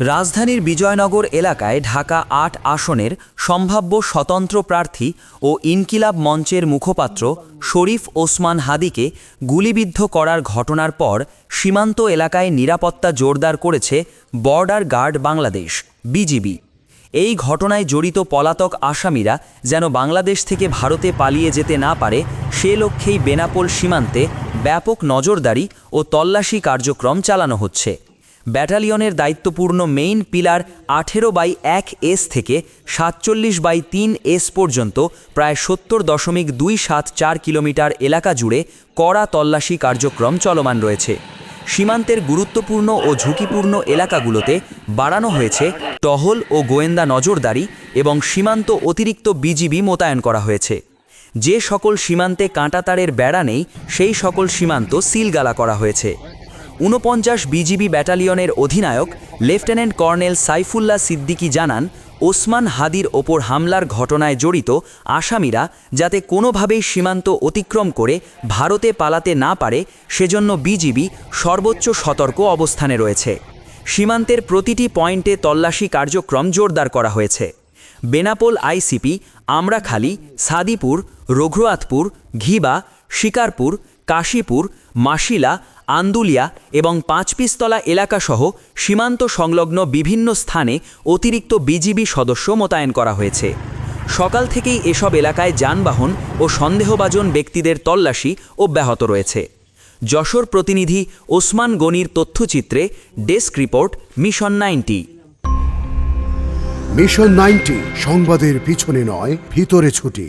রাজধানীর বিজয়নগর এলাকায় ঢাকা আট আসনের সম্ভাব্য স্বতন্ত্র প্রার্থী ও ইনকিলাব মঞ্চের মুখপাত্র শরীফ ওসমান হাদিকে গুলিবিদ্ধ করার ঘটনার পর সীমান্ত এলাকায় নিরাপত্তা জোরদার করেছে বর্ডার গার্ড বাংলাদেশ, বিজিবি। এই ঘটনায় জড়িত পলাতক আসামিরা যেন বাংলাদেশ থেকে ভারতে পালিয়ে যেতে না পারে, সে লক্ষ্যেই বেনাপোল সীমান্তে ব্যাপক নজরদারি ও তল্লাশি কার্যক্রম চালানো হচ্ছে। ব্যাটালিয়নের দায়িত্বপূর্ণ মেইন পিলার আঠেরো বাই এক এস থেকে সাতচল্লিশ বাই তিন এস পর্যন্ত প্রায় সত্তর দশমিক দুই সাত চার কিলোমিটার এলাকা জুড়ে কড়া তল্লাশি কার্যক্রম চলমান রয়েছে। সীমান্তের গুরুত্বপূর্ণ ও ঝুঁকিপূর্ণ এলাকাগুলোতে বাড়ানো হয়েছে টহল ও গোয়েন্দা নজরদারি এবং সীমান্ত অতিরিক্ত বিজিবি মোতায়েন করা হয়েছে। যে সকল সীমান্তে কাঁটাতারের বেড়া নেই, সেই সকল সীমান্ত সিলগালা করা হয়েছে। ঊনপঞ্চাশ বিজিবি ব্যাটালিয়নের অধিনায়ক, লেফটেন্যান্ট কর্নেল সাইফুল্লাহ সিদ্দিকী জানান, ওসমান হাদির ওপর হামলার ঘটনায় জড়িত আসামিরা যাতে কোনোভাবেই সীমান্ত অতিক্রম করে ভারতে পালাতে না পারে, সেজন্য বিজিবি সর্বোচ্চ সতর্ক অবস্থানে রয়েছে। সীমান্তের প্রতিটি পয়েন্টে তল্লাশি কার্যক্রম জোরদার করা হয়েছে। বেনাপোল আইসিপি, আমরাখালী, সাদিপুর রঘুয়াতপুর ঘিবা, শিকারপুর, কাশীপুর মাসিলা আন্দুলিয়া এবং পাঁচপিস্তলা এলাকাসহ সীমান্ত সংলগ্ন বিভিন্ন স্থানে অতিরিক্ত বিজিবি সদস্য মোতায়েন করা হয়েছে। সকাল থেকেই এসব এলাকায় যানবাহন ও সন্দেহভাজন ব্যক্তিদের তল্লাশি অব্যাহত রয়েছে। যশোর প্রতিনিধি ওসমান গনির তথ্যচিত্রে desk report, mission ninety. Mission ninety, সংবাদের পিছনে নয়, ভিতরে ছুটি।